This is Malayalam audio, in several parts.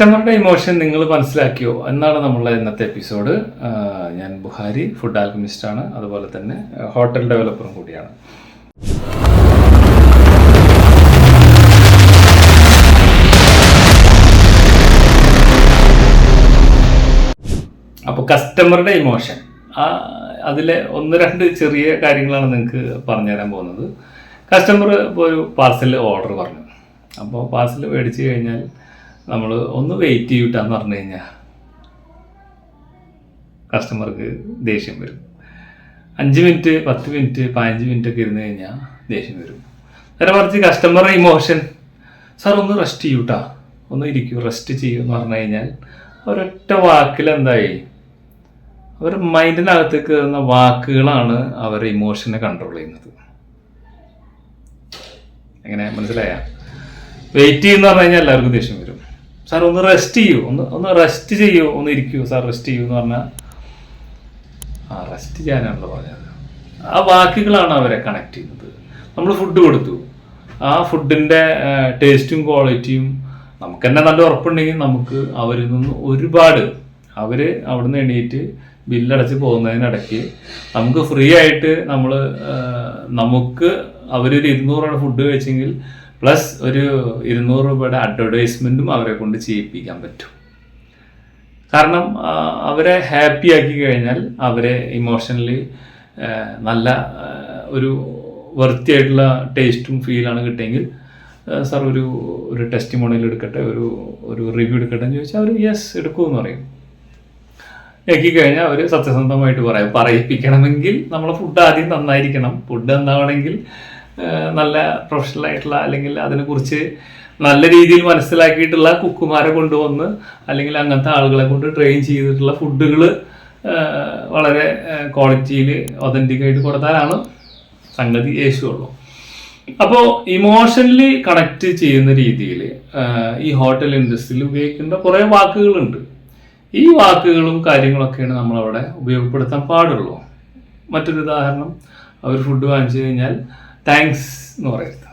കസ്റ്റമറുടെ ഇമോഷൻ നിങ്ങൾ മനസ്സിലാക്കിയോ എന്നാണ് നമ്മളെ ഇന്നത്തെ എപ്പിസോഡ്. ഞാൻ ബുഹാരി ഫുഡ് ആൽക്കമിസ്റ്റ് ആണ്. അതുപോലെ തന്നെ ഹോട്ടൽ ഡെവലപ്പറും കൂടിയാണ്. അപ്പോൾ കസ്റ്റമറുടെ ഇമോഷൻ. ആ അതിലെ ഒന്ന് രണ്ട് ചെറിയ കാര്യങ്ങളാണ് നിങ്ങൾക്ക് പറഞ്ഞുതരാൻ പോകുന്നത്. കസ്റ്റമർ ഇപ്പോൾ ഒരു പാർസൽ ഓർഡർ പറഞ്ഞു. അപ്പോൾ പാർസൽ മേടിച്ച് കഴിഞ്ഞാൽ നമ്മൾ ഒന്ന് വെയിറ്റ് ചെയ്യൂട്ടാന്ന് പറഞ്ഞു കഴിഞ്ഞാൽ കസ്റ്റമർക്ക് ദേഷ്യം വരും. അഞ്ച് മിനിറ്റ് പത്ത് മിനിറ്റ് പതിനഞ്ച് മിനിറ്റ് ഒക്കെ ഇരുന്ന് കഴിഞ്ഞാൽ ദേഷ്യം വരും. നേരെ മറിച്ച് കസ്റ്റമറുടെ ഇമോഷൻ സാർ ഒന്ന് റെസ്റ്റ് ചെയ്യൂട്ടാ. ഒന്ന് ഇരിക്കൂ റെസ്റ്റ് ചെയ്യൂ എന്ന് പറഞ്ഞു കഴിഞ്ഞാൽ ഒരൊറ്റ വാക്കിൽ എന്തായി? അവർ മൈൻഡിനകത്ത് കയറുന്ന വാക്കുകളാണ് അവരുടെ ഇമോഷനെ കൺട്രോൾ ചെയ്യുന്നത്. എങ്ങനെ? മനസ്സിലായ? വെയിറ്റ് ചെയ്യുന്ന പറഞ്ഞു കഴിഞ്ഞാൽ എല്ലാവർക്കും ദേഷ്യം വരും. സാർ ഒന്ന് റെസ്റ്റ് ചെയ്യൂ. ഒന്ന് ഒന്ന് റെസ്റ്റ് ചെയ്യൂ. ഒന്ന് ഇരിക്കൂ. സാർ റെസ്റ്റ് ചെയ്യൂ എന്ന് പറഞ്ഞാൽ ആ റെസ്റ്റ് ചെയ്യാനാണല്ലോ പറഞ്ഞത്. ആ വാക്കുകളാണ് അവരെ കണക്ട് ചെയ്യുന്നത്. നമ്മൾ ഫുഡ് കൊടുത്തു. ആ ഫുഡിന്റെ ടേസ്റ്റും ക്വാളിറ്റിയും നമുക്ക് തന്നെ നല്ല ഉറപ്പുണ്ടെങ്കിൽ നമുക്ക് അവരിൽ നിന്ന് ഒരുപാട് അവർ അവിടുന്ന് എണീറ്റ് ബില്ലടച്ച് പോകുന്നതിനിടയ്ക്ക് നമുക്ക് ഫ്രീ ആയിട്ട് നമ്മൾ നമുക്ക് അവരൊരു ഇരുന്നൂറാണ് ഫുഡ് കഴിച്ചെങ്കിൽ പ്ലസ് ഒരു ഇരുന്നൂറ് രൂപയുടെ അഡ്വർടൈസ്മെന്റും അവരെ കൊണ്ട് ചെയ്യിപ്പിക്കാൻ പറ്റും. കാരണം അവരെ ഹാപ്പി ആക്കി കഴിഞ്ഞാൽ അവരെ ഇമോഷണലി നല്ല ഒരു വൃത്തിയായിട്ടുള്ള ടേസ്റ്റും ഫീലാണ് കിട്ടിയെങ്കിൽ സാർ ഒരു ഒരു ടെസ്റ്റ് മോണിൽ എടുക്കട്ടെ ഒരു ഒരു റിവ്യൂ എടുക്കട്ടെ എന്ന് ചോദിച്ചാൽ അവർ യെസ് എടുക്കുമെന്ന് പറയും. കഴിഞ്ഞാൽ അവർ സത്യസന്ധമായിട്ട് പറയും. പറയിപ്പിക്കണമെങ്കിൽ നമ്മളെ ഫുഡ് ആദ്യം നന്നായിരിക്കണം. ഫുഡ് എന്താവണമെങ്കിൽ നല്ല പ്രൊഫഷണൽ ആയിട്ടുള്ള അല്ലെങ്കിൽ അതിനെക്കുറിച്ച് നല്ല രീതിയിൽ മനസ്സിലാക്കിയിട്ടുള്ള കുക്കുമാരെ കൊണ്ടുവന്ന് അല്ലെങ്കിൽ അങ്ങനത്തെ ആളുകളെ കൊണ്ട് ട്രെയിൻ ചെയ്തിട്ടുള്ള ഫുഡുകൾ വളരെ ക്വാളിറ്റിയിൽ ഒതന്റിക് ആയിട്ട് കൊടുത്താലാണ് സംഗതി യേശുള്ളൂ അപ്പോൾ ഇമോഷണലി കണക്ട് ചെയ്യുന്ന രീതിയിൽ ഈ ഹോട്ടൽ ഇൻഡസ്ട്രിയിൽ ഉപയോഗിക്കുന്ന കുറേ വാക്കുകളുണ്ട്. ഈ വാക്കുകളും കാര്യങ്ങളൊക്കെയാണ് നമ്മളവിടെ ഉപയോഗപ്പെടുത്താൻ പാടുള്ളൂ. മറ്റൊരു ഉദാഹരണം അവർ ഫുഡ് വാങ്ങിച്ചു കഴിഞ്ഞാൽ താങ്ക്സ് എന്ന് പറയരുത്.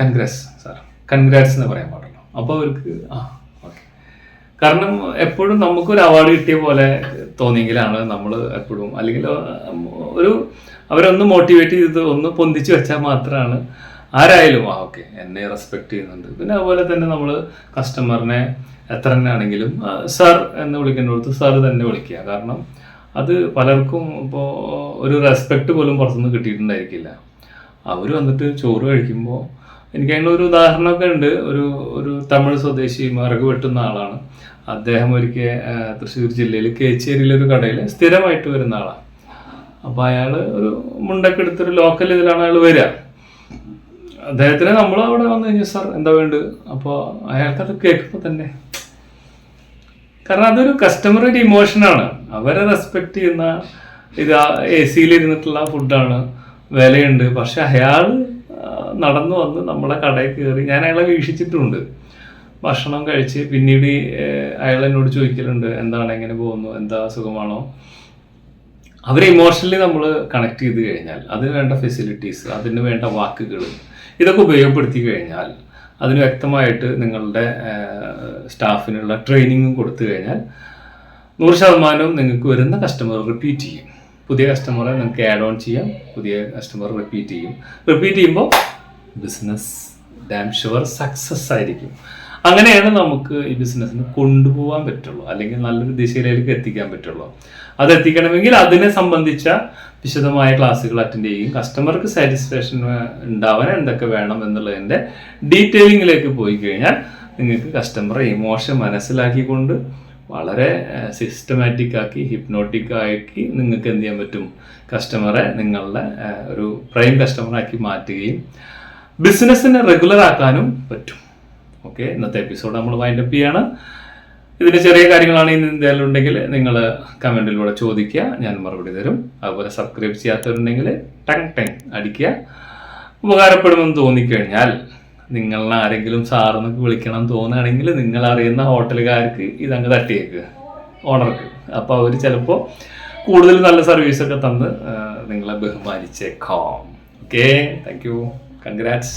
കൺഗ്രാറ്റ്സ് സാർ കൺഗ്രാറ്റ്സ് എന്ന് പറയാൻ പാടുള്ളൂ. അപ്പോൾ അവർക്ക് ആ ഓക്കെ കാരണം എപ്പോഴും നമുക്കൊരു അവാർഡ് കിട്ടിയ പോലെ തോന്നിയെങ്കിലാണ് നമ്മൾ എപ്പോഴും അല്ലെങ്കിൽ ഒരു അവരൊന്ന് മോട്ടിവേറ്റ് ചെയ്ത് ഒന്ന് പൊന്തിച്ച് വെച്ചാൽ മാത്രമാണ് ആരായാലും ആ ഓക്കെ എന്നെ റെസ്പെക്ട് ചെയ്യുന്നുണ്ട്. പിന്നെ അതുപോലെ തന്നെ നമ്മൾ കസ്റ്റമറിനെ എത്ര തന്നെ ആണെങ്കിലും സാർ എന്ന് വിളിക്കേണ്ടടുത്ത് സാർ തന്നെ വിളിക്കുക. കാരണം അത് പലർക്കും ഇപ്പോൾ ഒരു റെസ്പെക്ട് പോലും പുറത്തുനിന്ന് കിട്ടിയിട്ടുണ്ടായിരിക്കില്ല. അവർ വന്നിട്ട് ചോറ് കഴിക്കുമ്പോൾ എനിക്ക് അതിന് ഒരു ഉദാഹരണമൊക്കെ ഉണ്ട്. ഒരു ഒരു തമിഴ് സ്വദേശി മറക് വെട്ടുന്ന ആളാണ്. അദ്ദേഹം ഒരിക്കൽ തൃശ്ശൂർ ജില്ലയിൽ കേച്ചേരിയിലെ ഒരു കടയിൽ സ്ഥിരമായിട്ട് വരുന്ന ആളാണ്. അപ്പോൾ അയാൾ ഒരു മുണ്ടൊക്കെ എടുത്തൊരു ലോക്കൽ ഇതിലാണ് അയാൾ വരിക. അദ്ദേഹത്തിന് നമ്മൾ അവിടെ വന്നു കഴിഞ്ഞാൽ സാർ എന്താ വേണ്ടത്? അപ്പോൾ അയാൾക്കത് കേൾക്കുമ്പോൾ തന്നെ കാരണം അതൊരു കസ്റ്റമറുടെ ഇമോഷനാണ് അവരെ റെസ്പെക്ട് ചെയ്യുന്ന ഇത് എ സിയിലിരുന്നിട്ടുള്ള ഫുഡാണ് വിലയുണ്ട്. പക്ഷെ അയാൾ നടന്നു വന്ന് നമ്മളെ കടയിൽ കയറി ഞാൻ അയാളെ വീക്ഷിച്ചിട്ടുണ്ട്. ഭക്ഷണം കഴിച്ച് പിന്നീട് അയാൾ എന്നോട് ചോദിക്കലുണ്ട് എന്താണ് എങ്ങനെ പോകുന്നു? എന്താ സുഖമാണോ? അവരെ ഇമോഷണലി നമ്മൾ കണക്ട് ചെയ്ത് കഴിഞ്ഞാൽ അതിന് വേണ്ട ഫെസിലിറ്റീസ് അതിന് വേണ്ട വാക്കുകൾ ഇതൊക്കെ ഉപയോഗപ്പെടുത്തി കഴിഞ്ഞാൽ അതിന് വ്യക്തമായിട്ട് നിങ്ങളുടെ സ്റ്റാഫിനുള്ള ട്രെയിനിങ്ങും കൊടുത്തു കഴിഞ്ഞാൽ നൂറ് ശതമാനവും നിങ്ങൾക്ക് വരുന്ന കസ്റ്റമർ റിപ്പീറ്റ് ചെയ്യും. പുതിയ കസ്റ്റമറെ നിങ്ങൾക്ക് ആഡ് ഓൺ ചെയ്യാം. പുതിയ കസ്റ്റമർ റിപ്പീറ്റ് ചെയ്യും. റിപ്പീറ്റ് ചെയ്യുമ്പോൾ ബിസിനസ് ഡാം ഷുവർ സക്സസ് ആയിരിക്കും. അങ്ങനെയാണ് നമുക്ക് ഈ ബിസിനസ്സിന് കൊണ്ടുപോകാൻ പറ്റുള്ളൂ. അല്ലെങ്കിൽ നല്ലൊരു ദിശയിലേക്ക് എത്തിക്കാൻ പറ്റുള്ളൂ. അത് എത്തിക്കണമെങ്കിൽ അതിനെ സംബന്ധിച്ച വിശദമായ ക്ലാസ്സുകൾ അറ്റൻഡ് ചെയ്യും. കസ്റ്റമർക്ക് സാറ്റിസ്ഫാക്ഷൻ ഉണ്ടാവാൻ എന്തൊക്കെ വേണം എന്നുള്ളതിന്റെ ഡീറ്റെയിലിങ്ങിലേക്ക് പോയി കഴിഞ്ഞാൽ നിങ്ങൾക്ക് കസ്റ്റമറെ ഇമോഷൻ മനസ്സിലാക്കിക്കൊണ്ട് വളരെ സിസ്റ്റമാറ്റിക് ആക്കി ഹിപ്നോട്ടിക് ആക്കി നിങ്ങൾക്ക് എന്ത് ചെയ്യാൻ പറ്റും? കസ്റ്റമറെ നിങ്ങളുടെ ഒരു പ്രൈം കസ്റ്റമറാക്കി മാറ്റുകയും ബിസിനസ്സിനെ റെഗുലർ ആക്കാനും പറ്റും. ഓക്കെ ഇന്നത്തെ എപ്പിസോഡ് നമ്മൾ വൈൻഡ് അപ്പ് ചെയ്യാണ്. ഇതിന് ചെറിയ കാര്യങ്ങളാണ് ഇന്ന് എന്തെങ്കിലും ഉണ്ടെങ്കിൽ നിങ്ങൾ കമന്റിലൂടെ ചോദിക്കുക. ഞാൻ മറുപടി തരും. അതുപോലെ സബ്സ്ക്രൈബ് ചെയ്യാത്തവരുണ്ടെങ്കിൽ ടങ് ടങ് അടിക്കുക. ഉപകാരപ്പെടുമെന്ന് തോന്നിക്കഴിഞ്ഞാൽ നിങ്ങളെ ആരെങ്കിലും സാറെന്നൊക്കെ വിളിക്കണം തോന്നുകയാണെങ്കിൽ നിങ്ങൾ അറിയുന്ന ഹോട്ടലുകാർക്ക് ഇതങ്ങ് തട്ടിയേക്കുക ഓണർക്ക്. അപ്പോൾ അവർ ചിലപ്പോൾ കൂടുതൽ നല്ല സർവീസൊക്കെ തന്ന് നിങ്ങളെ ബഹുമാനിച്ചേക്കാം. Okay thank you congrats